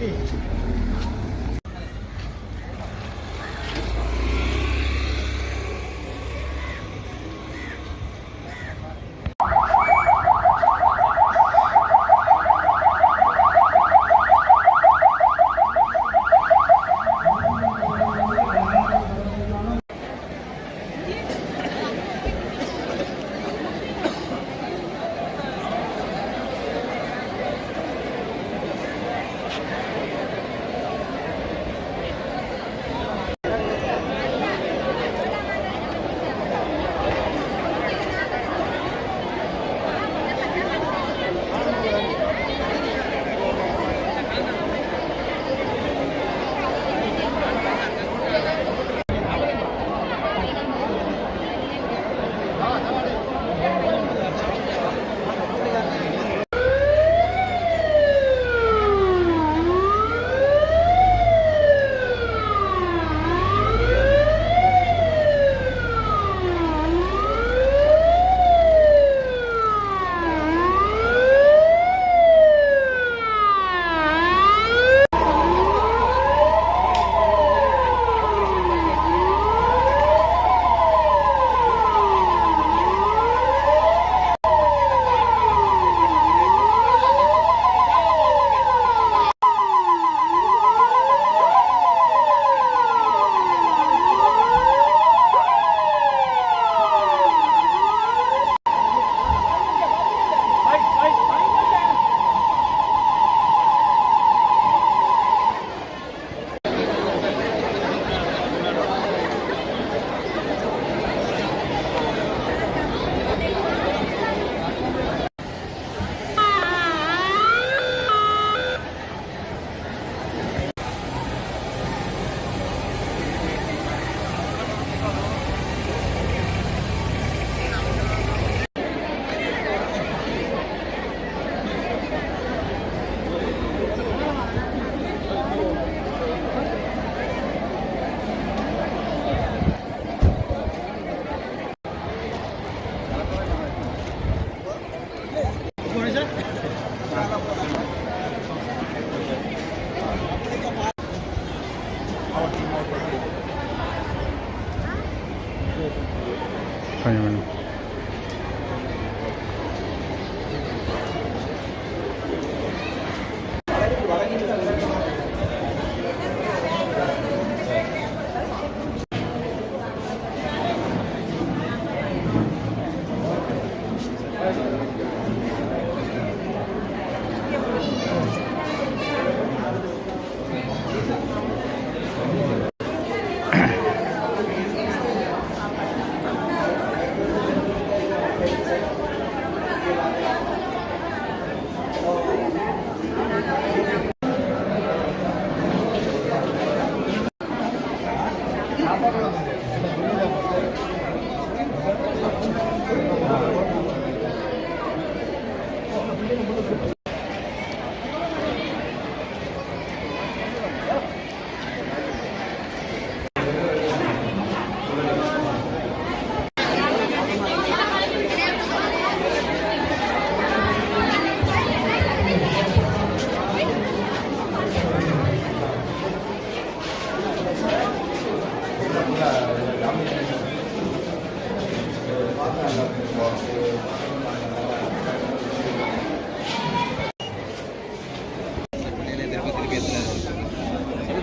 Okay.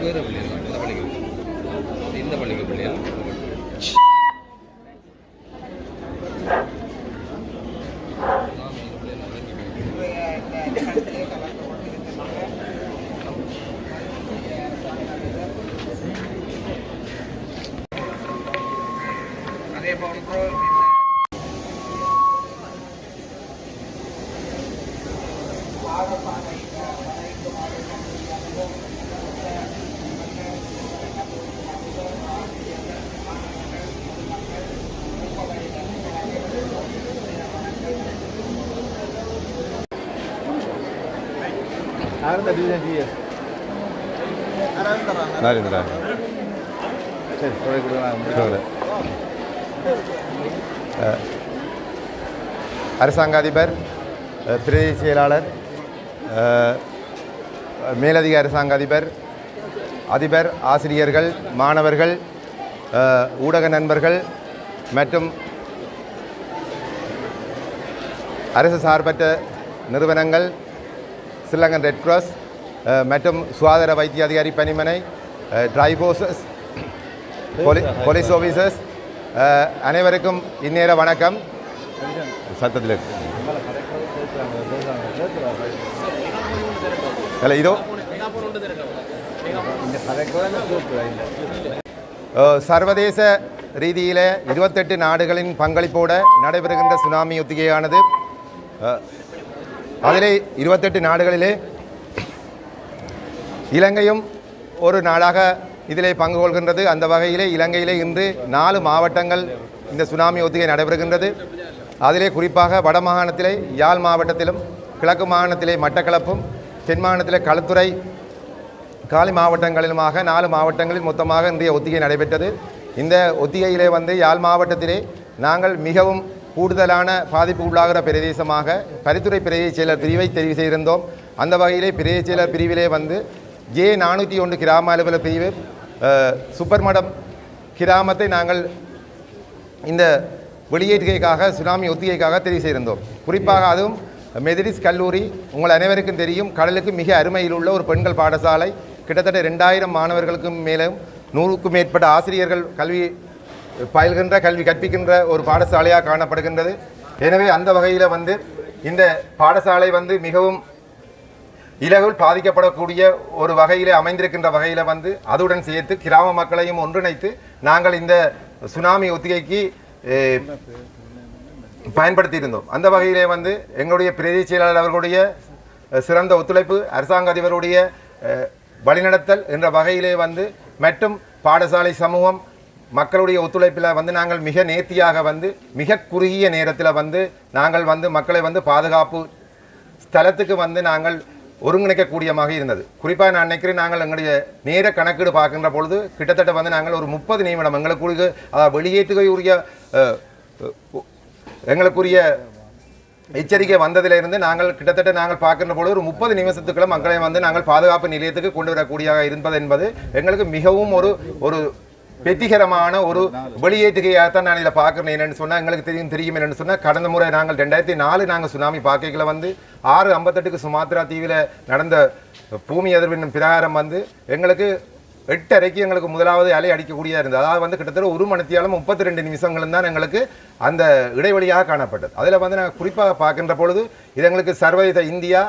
வேறு பள்ளிகள் இந்த பள்ளிக்கு இந்த நரேந்திரா சரி அரசாங்க அதிபர் பிரதி செயலாளர் மேலதிக அரசாங்க அதிபர் அதிபர் ஆசிரியர்கள் மாணவர்கள் ஊடக நண்பர்கள் மற்றும் அரசு சார்பற்ற நிறுவனங்கள் ஸ்ரீலங்கன் ரெட் கிராஸ் மற்றும் சுகாதார வைத்திய அதிகாரி பணிமனை டிரைபோசஸ் போலீஸ் ஆஃபீஸர்ஸ் அனைவருக்கும் இந்நேர வணக்கம். சத்தத்தில். இல்லை இதோ. சர்வதேச ரீதியில் இருபத்தெட்டு நாடுகளின் பங்களிப்போடு நடைபெறுகின்ற சுனாமி ஒத்திகையானது அஹ், அதிலே இருபத்தெட்டு நாடுகளிலே இலங்கையும் ஒரு நாடாக இதிலே பங்கு கொள்கின்றது. அந்த வகையிலே இலங்கையிலே இன்று நாலு மாவட்டங்கள் இந்த சுனாமி ஒத்திகை நடைபெறுகின்றது. அதிலே குறிப்பாக வடமாகாணத்திலே யாழ் மாவட்டத்திலும் கிழக்கு மாகாணத்திலே மட்டக்களப்பும் தென் மாகாணத்திலே களுத்துறை காலி மாவட்டங்களிலுமாக நாலு மாவட்டங்களில் மொத்தமாக இன்றைய ஒத்திகை நடைபெற்றது. இந்த ஒத்திகையிலே வந்து யாழ் மாவட்டத்திலே நாங்கள் மிகவும் கூடுதலான பாதிப்பு உள்ளாகிற பிரதேசமாக பரிந்துரை பிரதேச செயலர் பிரிவை தெரிவு செய்திருந்தோம். அந்த வகையிலே பிரதேச செயலர் பிரிவிலே வந்து ஜே நானூற்றி ஒன்று கிராம அலுவலர் பிரிவு சுப்பர்மடம் கிராமத்தை நாங்கள் இந்த வெளியேற்றுகைக்காக சுனாமி ஒத்திகைக்காக தெரிவு செய்திருந்தோம். குறிப்பாக அதுவும் மெதிரிஸ் கல்லூரி உங்கள் அனைவருக்கும் தெரியும் கடலுக்கு மிக அருமையில் உள்ள ஒரு பெண்கள் பாடசாலை. கிட்டத்தட்ட ரெண்டாயிரம் மாணவர்களுக்கும் மேலும் நூறுக்கும் மேற்பட்ட ஆசிரியர்கள் கல்வி பயில்கின்ற கல்வி கற்பிக்கின்ற ஒரு பாடசாலையாக காணப்படுகின்றது. எனவே அந்த வகையில் வந்து இந்த பாடசாலை வந்து மிகவும் இலகுவில் பாதிக்கப்படக்கூடிய ஒரு வகையிலே அமைந்திருக்கின்ற வகையில் வந்து அதுடன் சேர்த்து கிராம மக்களையும் ஒன்றிணைத்து நாங்கள் இந்த சுனாமி ஒத்திகைக்கு பயன்படுத்தியிருந்தோம். அந்த வகையிலே வந்து எங்களுடைய பிரதேச செயலாளர் அவர்களுடைய சிறந்த ஒத்துழைப்பு அரசாங்க அதிபருடைய வழிநடத்தல் என்ற வகையிலே வந்து மற்றும் பாடசாலை சமூகம் மக்களுடைய ஒத்துழைப்பில் வந்து நாங்கள் மிக நேர்த்தியாக வந்து மிக குறுகிய நேரத்தில் வந்து நாங்கள் வந்து மக்களை வந்து பாதுகாப்பு ஸ்தலத்துக்கு வந்து நாங்கள் ஒருங்கிணைக்கக்கூடியமாக இருந்தது. குறிப்பாக நான் நினைக்கிறேன் நாங்கள் எங்களுடைய நேர கணக்கீடு பார்க்கின்ற பொழுது கிட்டத்தட்ட வந்து நாங்கள் ஒரு முப்பது நிமிடம் எங்களுக்குரிய அதாவது வெளியேற்றுகையுரிய எங்களுக்குரிய எச்சரிக்கை வந்ததிலிருந்து நாங்கள் கிட்டத்தட்ட நாங்கள் பார்க்கின்ற பொழுது ஒரு முப்பது நிமிஷத்துக்குள்ள மக்களை வந்து நாங்கள் பாதுகாப்பு நிலையத்துக்கு கொண்டு வரக்கூடியதாக இருப்பது என்பது எங்களுக்கு மிகவும் ஒரு ஒரு வெற்றிகரமான ஒரு வெளியேற்றுகையாகத்தான் நான் இதில் பார்க்குறேன். என்னென்னு சொன்னால் எங்களுக்கு தெரியும் தெரியும் என்னென்னு சொன்னால் கடந்த முறை நாங்கள் ரெண்டாயிரத்தி நாலு நாங்கள் சுனாமி பார்க்கல வந்து ஆறு ஐம்பத்தெட்டுக்கு சுமாத்ரா தீவில் நடந்த பூமி அதிர்வின் பிரகாரம் வந்து எங்களுக்கு எட்டரைக்கு எங்களுக்கு முதலாவது அலை அடிக்கக்கூடியதாக இருந்தது. அதாவது வந்து கிட்டத்தட்ட ஒரு மணித்தியாலும் முப்பத்தி ரெண்டு நிமிஷங்களும் தான் எங்களுக்கு அந்த இடைவெளியாக காணப்பட்டது. அதில் வந்து நாங்கள் குறிப்பாக பார்க்கின்ற பொழுது இது எங்களுக்கு சர்வதேச இந்தியா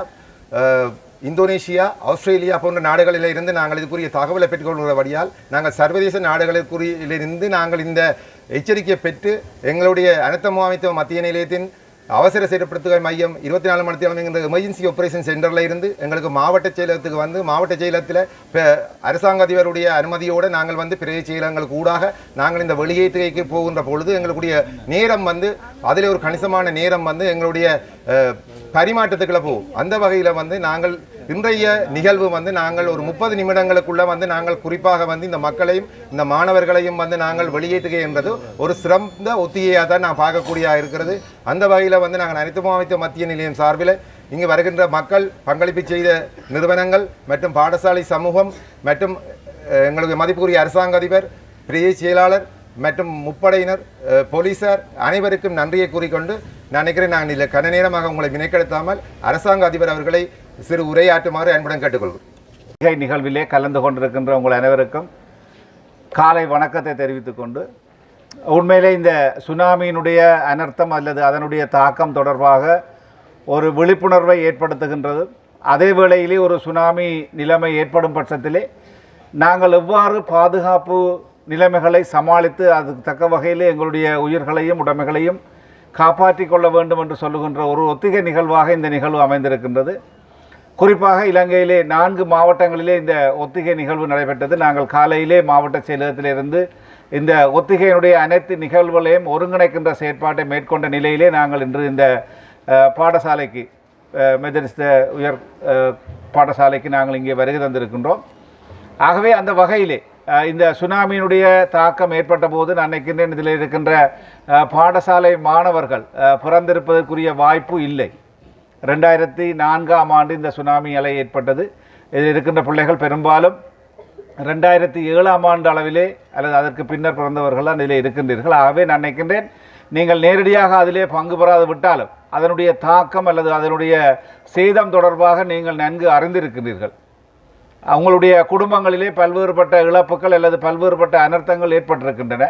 இந்தோனேஷியா ஆஸ்திரேலியா போன்ற நாடுகளில் இருந்து நாங்கள் இதுக்குரிய தகவலை பெற்றுக்கொள்கிறபடியால் நாங்கள் சர்வதேச நாடுகளுக்குரியிலிருந்து நாங்கள் இந்த எச்சரிக்கையை பெற்று எங்களுடைய அனைத்து முகாமைத்துவ மத்திய நிலையத்தின் அவசர செயல்படுத்துகை மையம் இருபத்தி நாலு மணி நேரம் எங்கள் எமர்ஜென்சி ஆப்ரேஷன் சென்டரில் இருந்து எங்களுக்கு மாவட்ட செயலகத்துக்கு வந்து மாவட்ட செயலகத்தில் இப்போ அரசாங்க அதிபருடைய அனுமதியோடு நாங்கள் வந்து பிரதேச செயலகங்களுக்கு ஊடாக நாங்கள் இந்த வெளியேற்றுகைக்கு போகின்ற பொழுது எங்களுடைய நேரம் வந்து அதில் ஒரு கணிசமான நேரம் வந்து எங்களுடைய பரிமாற்றத்துக்களை போகும். அந்த வகையில் வந்து நாங்கள் இன்றைய நிகழ்வு வந்து நாங்கள் ஒரு முப்பது நிமிடங்களுக்குள்ள வந்து நாங்கள் குறிப்பாக வந்து இந்த மக்களையும் இந்த மாணவர்களையும் வந்து நாங்கள் வெளியேற்றுகை என்பது ஒரு சிறந்த ஒத்திகையாக தான் நான் பார்க்கக்கூடியதாக இருக்கிறது. அந்த வகையில் வந்து நாங்கள் அனைத்து மாவட்ட மத்திய நிலையம் சார்பில் இங்கு வருகின்ற மக்கள் பங்களிப்பு செய்த நிறுவனங்கள் மற்றும் பாடசாலை சமூகம் மற்றும் எங்களுக்கு மதிப்புக்குரிய அரசாங்க அதிபர் பிரிய செயலாளர் மற்றும் முப்படையினர் போலீசார் அனைவருக்கும் நன்றியை கூறிக்கொண்டு நான் நினைக்கிறேன் நான் இல்லை கன நேரமாக உங்களை வினைக்கெடுத்தாமல் அரசாங்க அதிபர் அவர்களை சிறு உரையாற்றுமாறு அன்புடன் கேட்டுக்கொள்கிறேன். நிகை நிகழ்விலே கலந்து கொண்டிருக்கின்ற உங்கள் அனைவருக்கும் காலை வணக்கத்தை தெரிவித்துக் கொண்டு உண்மையிலே இந்த சுனாமியினுடைய அனர்த்தம் அல்லது அதனுடைய தாக்கம் தொடர்பாக ஒரு விழிப்புணர்வை ஏற்படுத்துகின்றது. அதே வேளையிலே ஒரு சுனாமி நிலைமை ஏற்படும் பட்சத்திலே நாங்கள் எவ்வாறு பாதுகாப்பு நிலைமைகளை சமாளித்து அதுக்கு தக்க வகையில் எங்களுடைய உயிர்களையும் உடைமைகளையும் காப்பாற்றிக் கொள்ள வேண்டும் என்று சொல்லுகின்ற ஒரு ஒத்திகை நிகழ்வாக இந்த நிகழ்வு அமைந்திருக்கின்றது. குறிப்பாக இலங்கையிலே நான்கு மாவட்டங்களிலே இந்த ஒத்திகை நிகழ்வு நடைபெற்றது. நாங்கள் காலையிலே மாவட்ட செயலகத்திலிருந்து இந்த ஒத்திகையினுடைய அனைத்து நிகழ்வுகளையும் ஒருங்கிணைக்கின்ற செயற்பாட்டை மேற்கொண்ட நிலையிலே நாங்கள் இன்று இந்த பாடசாலைக்கு மெதரிஸ்த உயர் பாடசாலைக்கு நாங்கள் இங்கே வருகை தந்திருக்கின்றோம். ஆகவே அந்த வகையிலே இந்த சுனாமியினுடைய தாக்கம் ஏற்பட்ட போது நான் நினைக்கின்றேன் இதில் இருக்கின்ற பாடசாலை மாணவர்கள் பிறந்திருப்பதற்குரிய வாய்ப்பு இல்லை. ரெண்டாயிரத்தி நான்காம் ஆண்டு இந்த சுனாமி அலை ஏற்பட்டது. இதில் இருக்கின்ற பிள்ளைகள் பெரும்பாலும் ரெண்டாயிரத்தி ஏழாம் ஆண்டு அளவிலே அல்லது அதற்கு பின்னர் பிறந்தவர்கள் தான் இதில் இருக்கின்றீர்கள். ஆகவே நான் நினைக்கின்றேன் நீங்கள் நேரடியாக அதிலே பங்கு பெறாது விட்டாலும் அதனுடைய தாக்கம் அல்லது அதனுடைய சேதம் தொடர்பாக நீங்கள் நன்கு அறிந்திருக்கிறீர்கள். அவங்களுடைய குடும்பங்களிலே பல்வேறுபட்ட இழப்புகள் அல்லது பல்வேறுபட்ட அனர்த்தங்கள் ஏற்பட்டிருக்கின்றன.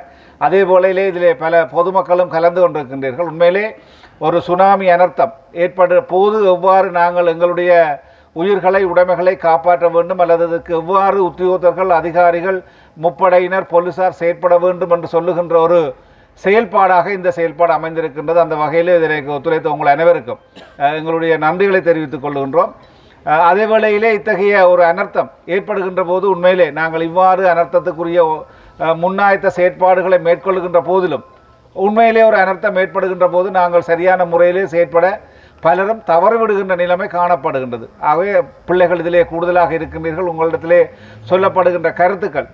அதே போலையிலே இதிலே பல பொதுமக்களும் கலந்து கொண்டிருக்கின்றீர்கள். உண்மையிலே ஒரு சுனாமி அனர்த்தம் ஏற்படுற போது எவ்வாறு நாங்கள் எங்களுடைய உயிர்களை உடைமைகளை காப்பாற்ற வேண்டும் அல்லது அதுக்கு எவ்வாறு உத்தியோகத்தர்கள் அதிகாரிகள் முப்படையினர் போலீசார் செயற்பட வேண்டும் என்று சொல்லுகின்ற ஒரு செயல்பாடாக இந்த செயல்பாடு அமைந்திருக்கின்றது. அந்த வகையில் இதனை ஒத்துழைத்த உங்கள் அனைவருக்கும் எங்களுடைய நன்றிகளை தெரிவித்துக் கொள்கின்றோம். அதே வேளையிலே இத்தகைய ஒரு அனர்த்தம் ஏற்படுகின்ற போது உண்மையிலே நாங்கள் இவ்வாறு அனர்த்தத்துக்குரிய முன்னாயத்த செயற்பாடுகளை மேற்கொள்கின்ற போதிலும் உண்மையிலே ஒரு அனர்த்தம் ஏற்படுகின்ற போது நாங்கள் சரியான முறையிலே செயற்பட பலரும் தவறிவிடுகின்ற நிலைமை காணப்படுகின்றது. ஆகவே பிள்ளைகள் இதிலே கூடுதலாக இருக்கின்றீர்கள் உங்களிடத்திலே சொல்லப்படுகின்ற கருத்துக்கள்.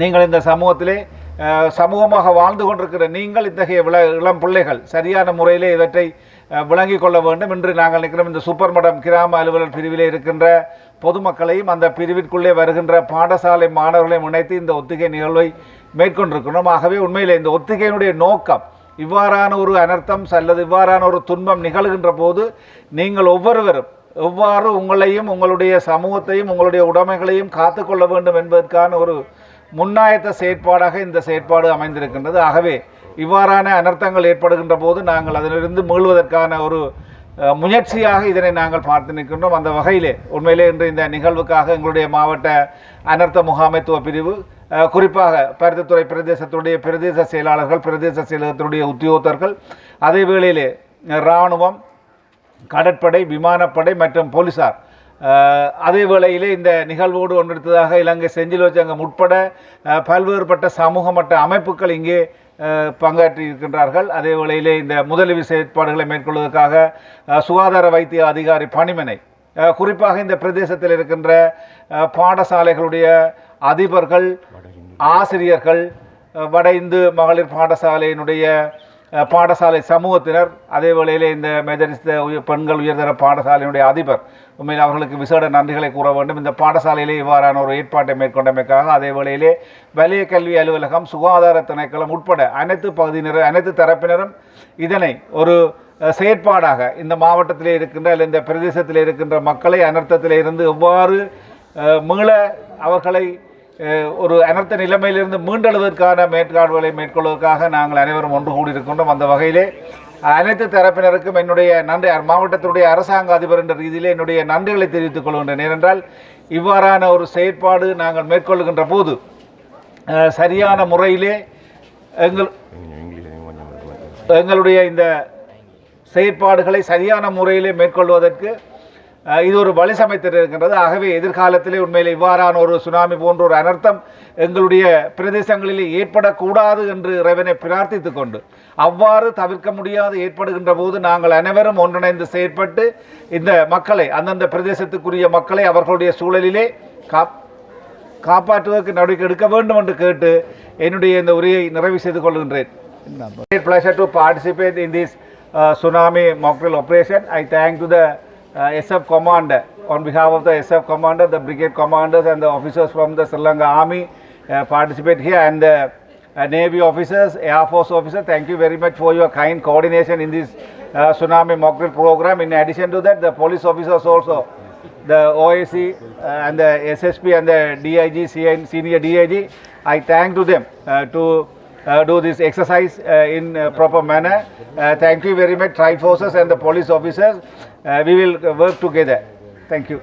நீங்கள் இந்த சமூகத்திலே சமூகமாக வாழ்ந்து கொண்டிருக்கிற நீங்கள் இத்தகைய விள இளம் பிள்ளைகள் சரியான முறையிலே இவற்றை விளங்கிக் கொள்ள வேண்டும். என்று நாங்கள் நிற்கிறோம் இந்த சூப்பர் மடம் கிராம அலுவலர் பிரிவிலே இருக்கின்ற பொதுமக்களையும் அந்த பிரிவிற்குள்ளே வருகின்ற பாடசாலை மாணவர்களையும் இணைத்து இந்த ஒத்திகை நிகழ்வை மேற்கொண்டிருக்கிறோம். ஆகவே உண்மையில் இந்த ஒத்திகையினுடைய நோக்கம் இவ்வாறான ஒரு அனர்த்தம் அல்லது இவ்வாறான ஒரு துன்பம் நிகழ்கின்ற போது நீங்கள் ஒவ்வொருவரும் எவ்வாறு உங்களையும் உங்களுடைய சமூகத்தையும் உங்களுடைய உடைமைகளையும் காத்துக்கொள்ள வேண்டும் என்பதற்கான ஒரு முன்னாயத்த செயற்பாடாக இந்த செயற்பாடு அமைந்திருக்கின்றது. ஆகவே இவ்வாறான அனர்த்தங்கள் ஏற்படுகின்ற போது நாங்கள் அதிலிருந்து மீள்வதற்கான ஒரு முயற்சியாக இதனை நாங்கள் பார்த்து நிற்கின்றோம். அந்த வகையிலே உண்மையிலே இன்று இந்த நிகழ்வுக்காக எங்களுடைய மாவட்ட அனர்த்த முகாமைத்துவ பிரிவு குறிப்பாக பருத்தித்துறை பிரதேசத்துடைய பிரதேச செயலாளர்கள் பிரதேச செயலகத்தினுடைய உத்தியோகத்தர்கள் அதே வேளையிலே இராணுவம் கடற்படை விமானப்படை மற்றும் போலீசார் அதே வேளையிலே இந்த நிகழ்வோடு ஒன்றெடுத்ததாக இலங்கை செஞ்சிலோச்சங்கம் உட்பட பல்வேறுபட்ட சமூக மற்ற அமைப்புகள் இங்கே பங்காற்றி இருக்கின்றார்கள் அதே வேளையிலே இந்த முதலுதவி செயற்பாடுகளை மேற்கொள்வதற்காக சுகாதார வைத்திய அதிகாரி பணிமனை குறிப்பாக இந்த பிரதேசத்தில் இருக்கின்ற பாடசாலைகளுடைய அதிபர்கள் ஆசிரியர்கள் வட இந்து மகளிர் பாடசாலையினுடைய பாடசாலை சமூகத்தினர் அதே வேளையில் இந்த மெதரிஸ்த உயர் பெண்கள் உயர்தர பாடசாலையினுடைய அதிபர் உண்மையில் அவர்களுக்கு விசேட நன்றிகளை கூற வேண்டும். இந்த பாடசாலையிலே இவ்வாறான ஒரு ஏற்பாட்டை மேற்கொண்டமைக்காக அதே வேளையிலே வலிய கல்வி அலுவலகம் சுகாதார திணைக்களம் உட்பட அனைத்து பகுதியினர் அனைத்து தரப்பினரும் இதனை ஒரு செயற்பாடாக இந்த மாவட்டத்தில் இருக்கின்ற அல்ல இந்த பிரதேசத்தில் இருக்கின்ற மக்களை அனர்த்தத்தில் இருந்து எவ்வாறு மீள அவர்களை ஒரு அனர்த்த நிலைமையிலிருந்து மீண்டெழுவதற்கான மேற்காடுகளை மேற்கொள்வதற்காக நாங்கள் அனைவரும் ஒன்று கூடியிருக்கின்றோம் அந்த வகையிலே. அனைத்து தரப்பினருக்கும் என்னுடைய நன்றி. மாவட்டத்துடைய அரசாங்க அதிபர் என்ற ரீதியிலே என்னுடைய நன்றிகளை தெரிவித்துக் கொள்கின்றேன். ஏனென்றால் இவ்வாறான ஒரு செயற்பாடு நாங்கள் மேற்கொள்கின்ற போது சரியான முறையிலே எங்கள் எங்களுடைய இந்த செயற்பாடுகளை சரியான முறையிலே மேற்கொள்வதற்கு இது ஒரு வழி சமைத்திருக்கின்றது ஆகவே எதிர்காலத்திலே உண்மையில் இவ்வாறான ஒரு சுனாமி போன்ற ஒரு அனர்த்தம் எங்களுடைய பிரதேசங்களிலே ஏற்படக்கூடாது என்று இறைவனை பிரார்த்தித்து கொண்டு அவ்வாறு தவிர்க்க முடியாது ஏற்படுகின்ற போது நாங்கள் அனைவரும் ஒன்றிணைந்து செயற்பட்டு இந்த மக்களை அந்தந்த பிரதேசத்துக்குரிய மக்களை அவர்களுடைய சூழலிலே காப் காப்பாற்றுவதற்கு நடவடிக்கை எடுக்க வேண்டும் என்று கேட்டு என்னுடைய இந்த உரையை நிறைவு செய்து கொள்கின்றேன் Great pleasure to participate in this uh, tsunami mock drill operation. I thank to the SF commander on behalf of the SF commander, the brigade commanders and the officers from the Sri Lanka Army uh, participate here and the uh, Navy officers, Air Force officers. Thank you very much for your kind coordination in this uh, tsunami mock drill program. In addition to that, the police officers also the OAC uh, and the SSP and the DIG, senior DIG, I thank to them uh, to uh, do this exercise uh, in proper manner. Uh, thank you very much, Triforces and the police officers. Uh, we will work together. Thank you.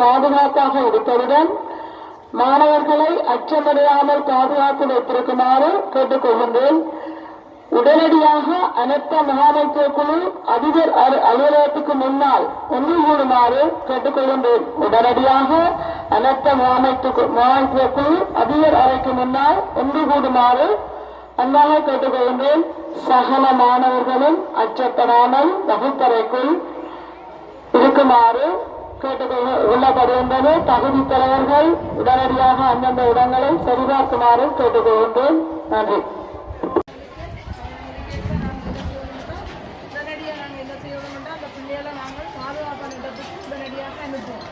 பாதுகாப்பாக இருப்பதுடன் மாணவர்களை அச்சமடையாமல் பாதுகாத்து வைத்திருக்குமாறு கேட்டுக் கொள்கின்றேன் உடனடியாக அனைத்த முகாமைத்துவ குழு அதிபர் அலுவலகத்துக்கு முன்னால் ஒன்று கூடுமாறு கேட்டுக்கொள்கின்றேன். உடனடியாக அனர்த்த முகாமைத்துவ முகாமைத்துவ குழு அதிபர் அறைக்கு முன்னால் ஒன்று கூடுமாறு அன்பாக கேட்டுக்கொள்கின்றேன். சகல மாணவர்களும் அச்சப்படாமல் வகுப்பறைக்குள் இருக்குமாறு கேட்டுக்கொள்ள உள்ளப்படுகின்றது தகுதி தலைவர்கள் உடனடியாக அந்தந்த இடங்களை சரிபார்க்குமாறு கேட்டுக்கொள்கின்றேன். நன்றி. உடனடியாக நாங்கள் என்ன செய்யணும்னா அந்த பிள்ளைகளை நாங்கள் பாதுகாப்பான உடனடியாக அனுப்புவோம்.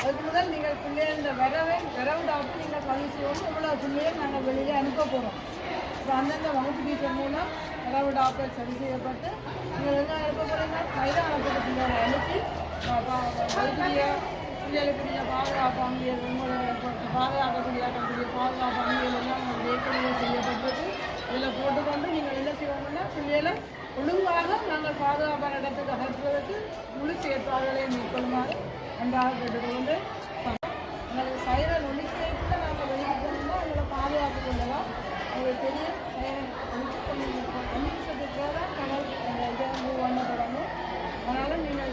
அதுக்கு முதல் நீங்கள் பிள்ளைகள் இந்த வரவை வரவு டாக்டர் நீங்கள் பதிவு செய்யணும் இவ்வளோ பிள்ளைகள் நாங்கள் வெளியே அனுப்ப போகிறோம் இப்போ அந்தந்த வகுப்பு டீச்சர் மூலம் வரவு டாக்டர் சரி செய்யப்பட்டு நீங்கள் எங்கே அனுப்ப போகிறீங்க மைதானத்துக்கு பிள்ளைகளை அனுப்பி பா- பா- பாதுகாப்பு அங்கியல் உங்களை பாதுகாக்கக்கூடிய கூடிய பாதுகாப்பு அங்கியல் எல்லாம் உங்களுக்கு ஏற்கனவே செய்யப்பட்டது. இதில் போட்டுக்கொண்டு நீங்கள் என்ன செய்வாங்கன்னா பிள்ளைகளை ஒழுங்காக நாங்கள் பாதுகாப்பான இடத்துக்கு அகற்றுவதற்கு முழு செயற்பாடுகளை மேற்கொள்ளுமாறு நன்றாக கேட்டுக்கொண்டு எங்களுக்கு சைரன் ஒழிக்கிறதுக்கு நாங்கள் வெளியே போனோம்னா உங்களை பாதுகாப்பு கொள்ளலாம். உங்களுக்கு பெரிய சைரன் ஒழிச்சு கொண்டு அஞ்சு நிமிஷத்துக்கு தான் கடல் இதை மூவ் பண்ண தொடங்கும் அதனால் நீங்கள்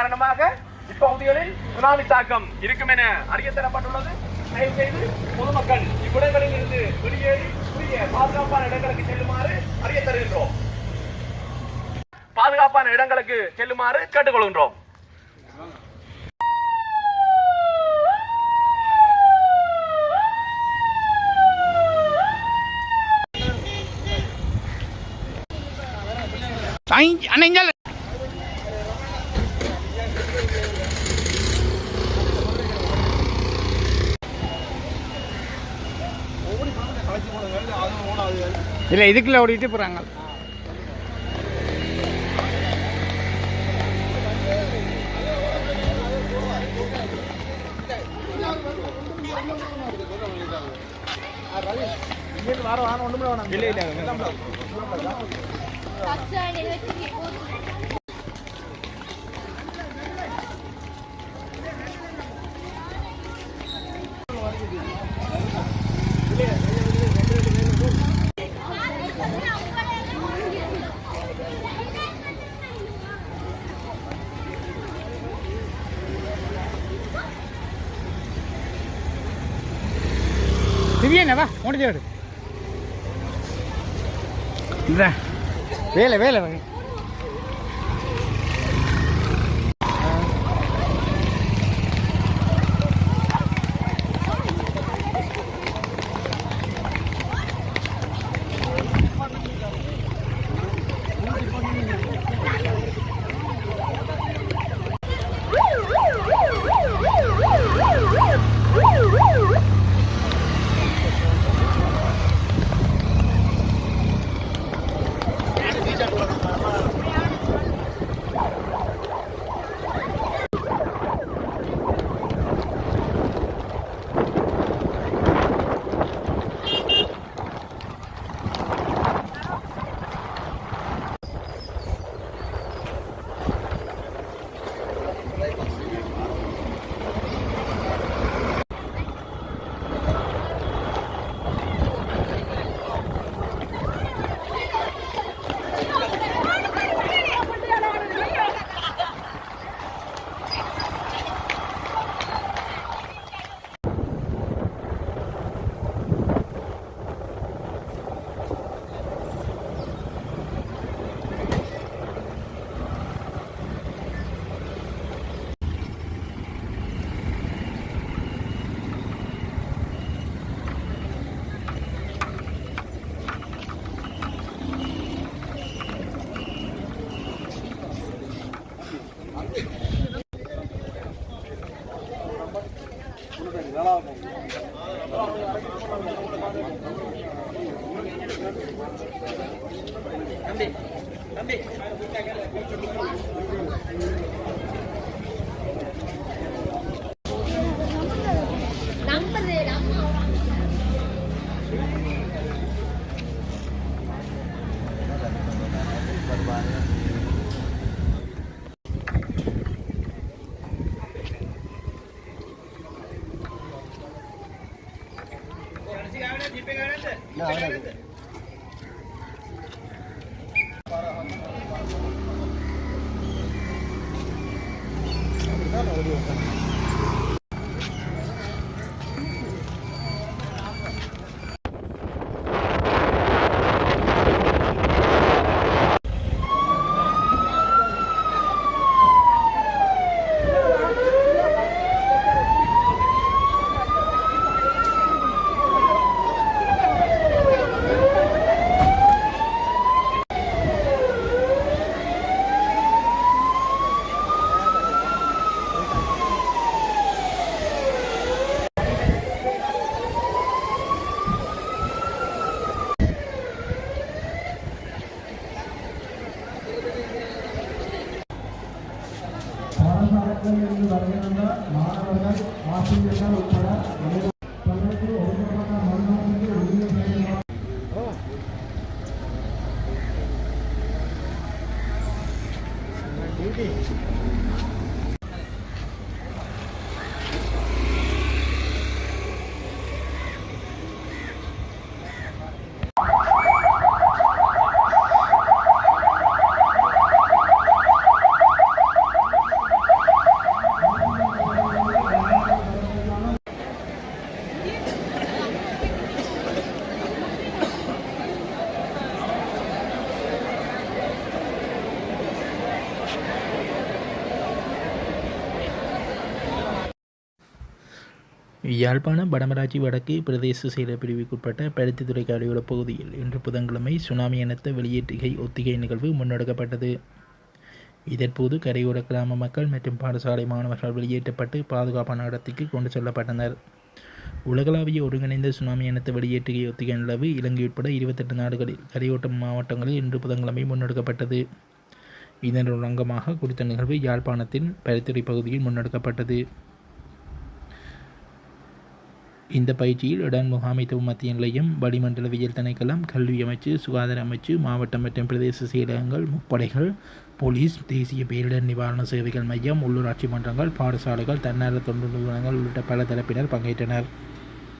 காரணமாக இப்பகுதிகளில் சுனாமி தாக்கம் இருக்கும் என அறியத்தரப்பட்டுள்ளது. தயவு செய்து பொதுமக்கள் இவ்விடங்களில் இருந்து வெளியேறி உரிய பாதுகாப்பான இடங்களுக்கு செல்லுமாறு அறிய தருகின்றோம் பாதுகாப்பான இடங்களுக்கு செல்லுமாறு கேட்டுக்கொள்கின்றோம். அணைஞ்சல் இல்லை இதுக்குள்ளே ஓடிட்டு போகிறாங்க வாரம் வாரம் ஒன்றும் இல்லை இல்லை முடிஞ்ச வா இந்த வேலை வேலை. Thank you. భారత ఆరోగ్యం మానవ ఆశ్చర్యంగా யாழ்ப்பாணம் வடமராட்சி வடக்கு பிரதேச செயலப்பிரிவுக்குட்பட்ட பருத்தித்துறை கரையோர பகுதியில் இன்று புதன்கிழமை சுனாமி இனத்த வெளியேற்றுகை ஒத்திகை நிகழ்வு முன்னெடுக்கப்பட்டது. இதன்போது கரையோர கிராம மக்கள் மற்றும் பாடசாலை மாணவர்கள் வெளியேற்றப்பட்டு பாதுகாப்பான இடத்துக்கு கொண்டு செல்லப்பட்டனர். உலகளாவிய ஒருங்கிணைந்த சுனாமி இனத்த வெளியேற்றுகை ஒத்திகை நிலவு இலங்கை உட்பட இருபத்தெட்டு நாடுகளில் கரையோட்ட மாவட்டங்களில் இன்று புதன்கிழமை முன்னெடுக்கப்பட்டது. இதன் அங்கமாக குறித்த நிகழ்வு யாழ்ப்பாணத்தின் பரித்துறை பகுதியில் முன்னெடுக்கப்பட்டது. இந்த பயிற்சியில் இடன் முகாமைத்துவ மத்திய நிலையம் வளிமண்டலவியல் திணைக்களம் கல்வி அமைச்சு சுகாதார அமைச்சு மாவட்டம் மற்றும் பிரதேச செயலகங்கள் முப்படைகள் போலீஸ் தேசிய பேரிடர் நிவாரண சேவைகள் மையம் உள்ளூராட்சி மன்றங்கள் பாடசாலைகள் தன்னார்வ தொண்டு நிறுவனங்கள் உள்ளிட்ட பல தரப்பினர் பங்கேற்றனர்.